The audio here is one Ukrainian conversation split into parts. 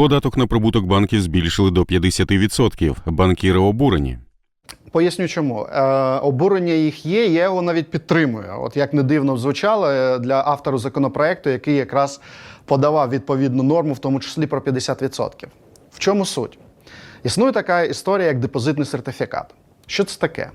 Податок на прибуток банків збільшили до 50%. Банкіри обурені. Поясню чому. Е, обурення їх є, я його навіть підтримую. От як не дивно звучало е, для автору законопроекту, який якраз подавав відповідну норму, в тому числі про 50%. В чому суть? Існує така історія, як депозитний сертифікат. Що це таке?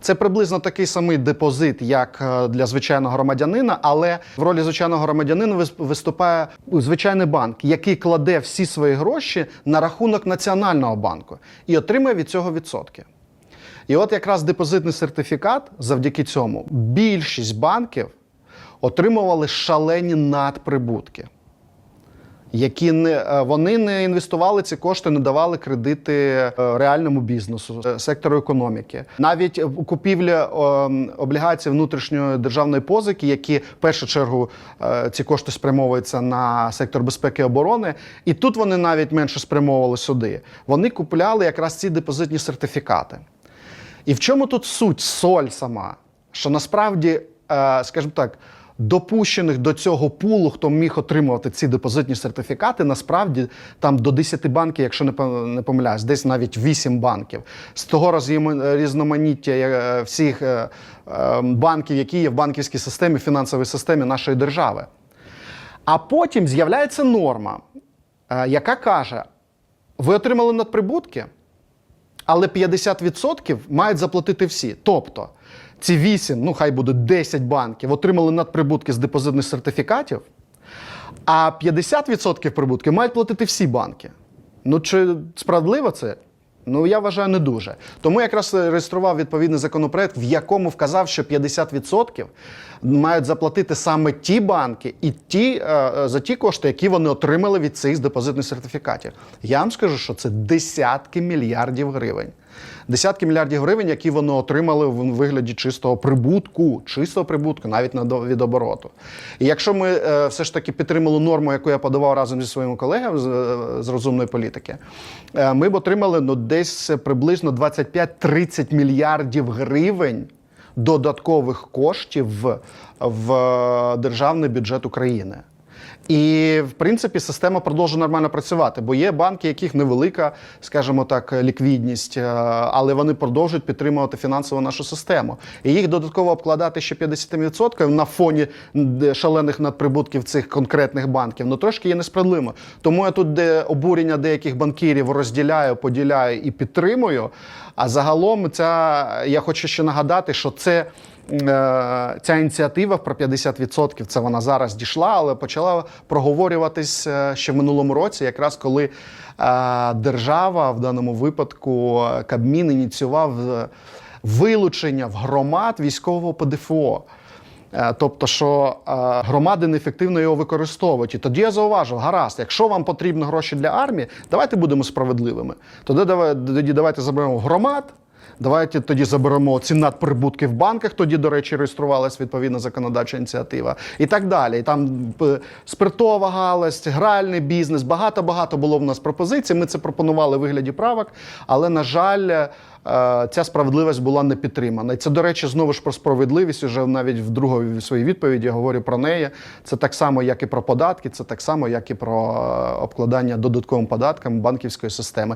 Це приблизно такий самий депозит, як е, для звичайного громадянина, але в ролі звичайного громадянина виступає звичайний банк, який кладе всі свої гроші на рахунок національного банку і отримує від цього відсотки. І от якраз депозитний сертифікат, завдяки цьому, більшість банків отримували шалені надприбутки, які не е, вони не інвестували ці кошти, не давали кредити е, реальному бізнесу, е, сектору економіки. Навіть е, облігацій внутрішньої державної позики, які в першу чергу ці кошти спрямовуються на сектор безпеки і оборони, і тут вони навіть менше спрямовували сюди. Вони купляли якраз ці депозитні сертифікати. І в чому тут суть, соль сама? Що насправді, скажімо так, допущених до цього пулу, хто міг отримувати ці депозитні сертифікати, насправді там до 10 банків, якщо не помиляюсь, десь навіть 8 банків. З того різноманіття е, всіх е, е, банків, які є в банківській системі, фінансовій системі нашої держави. А потім з'являється норма, е, яка каже: ви отримали надприбутки, але 50% мають заплатити всі. Тобто ці 8, ну хай буде 10 банків, отримали надприбутки з депозитних сертифікатів, а 50% прибутки мають платити всі банки. Ну чи справедливо це? Ну, я вважаю, не дуже. Тому якраз реєстрував відповідний законопроект, в якому вказав, що 50% мають заплатити саме ті банки і ті, е, е, за ті кошти, які вони отримали від цих депозитних сертифікатів. Я вам скажу, що це десятки мільярдів гривень. Десятки мільярдів гривень, які вони отримали в вигляді чистого прибутку, чистого прибутку, навіть на від обороту. І якщо ми е, все ж таки підтримали норму, яку я подавав разом зі своїми колегами з, е, з розумної політики, е, ми б отримали ну, десь приблизно 25-30 мільярдів гривень додаткових коштів в, в державний бюджет України. І в принципі система продовжує нормально працювати, бо є банки, яких невелика, скажімо так, ліквідність, е, але вони продовжують підтримувати фінансово нашу систему. І їх додатково обкладати ще 50% на фоні шалених надприбутків цих конкретних банків, ну трошки є несправедливо. Тому я тут де обурення деяких банкірів розділяю, поділяю і підтримую. А загалом, ця я хочу ще нагадати, що це. Е, Ця ініціатива про 50% це вона зараз дійшла, але почала проговорюватись е, ще в минулому році, якраз коли е, держава в даному випадку Кабмін ініціював вилучення в громад військового ПДФО. Тобто, що громади неефективно його використовують. І тоді я зауважив, гаразд, якщо вам потрібні гроші для армії, давайте будемо справедливими. Тоді давайте заберемо громад. Давайте тоді заберемо ці надприбутки в банках. Тоді, до речі, реєструвалась відповідна законодавча ініціатива і так далі. І там е, спиртова галузь, гральний бізнес. Багато багато було в нас пропозицій. Ми це пропонували в вигляді правок, але на жаль. е, Ця справедливість була не підтримана. І це, до речі, знову ж про справедливість. Уже навіть в другій своїй відповіді я говорю про неї. Це так само, як і про податки, це так само, як і про е, обкладання додатковим податком банківської системи.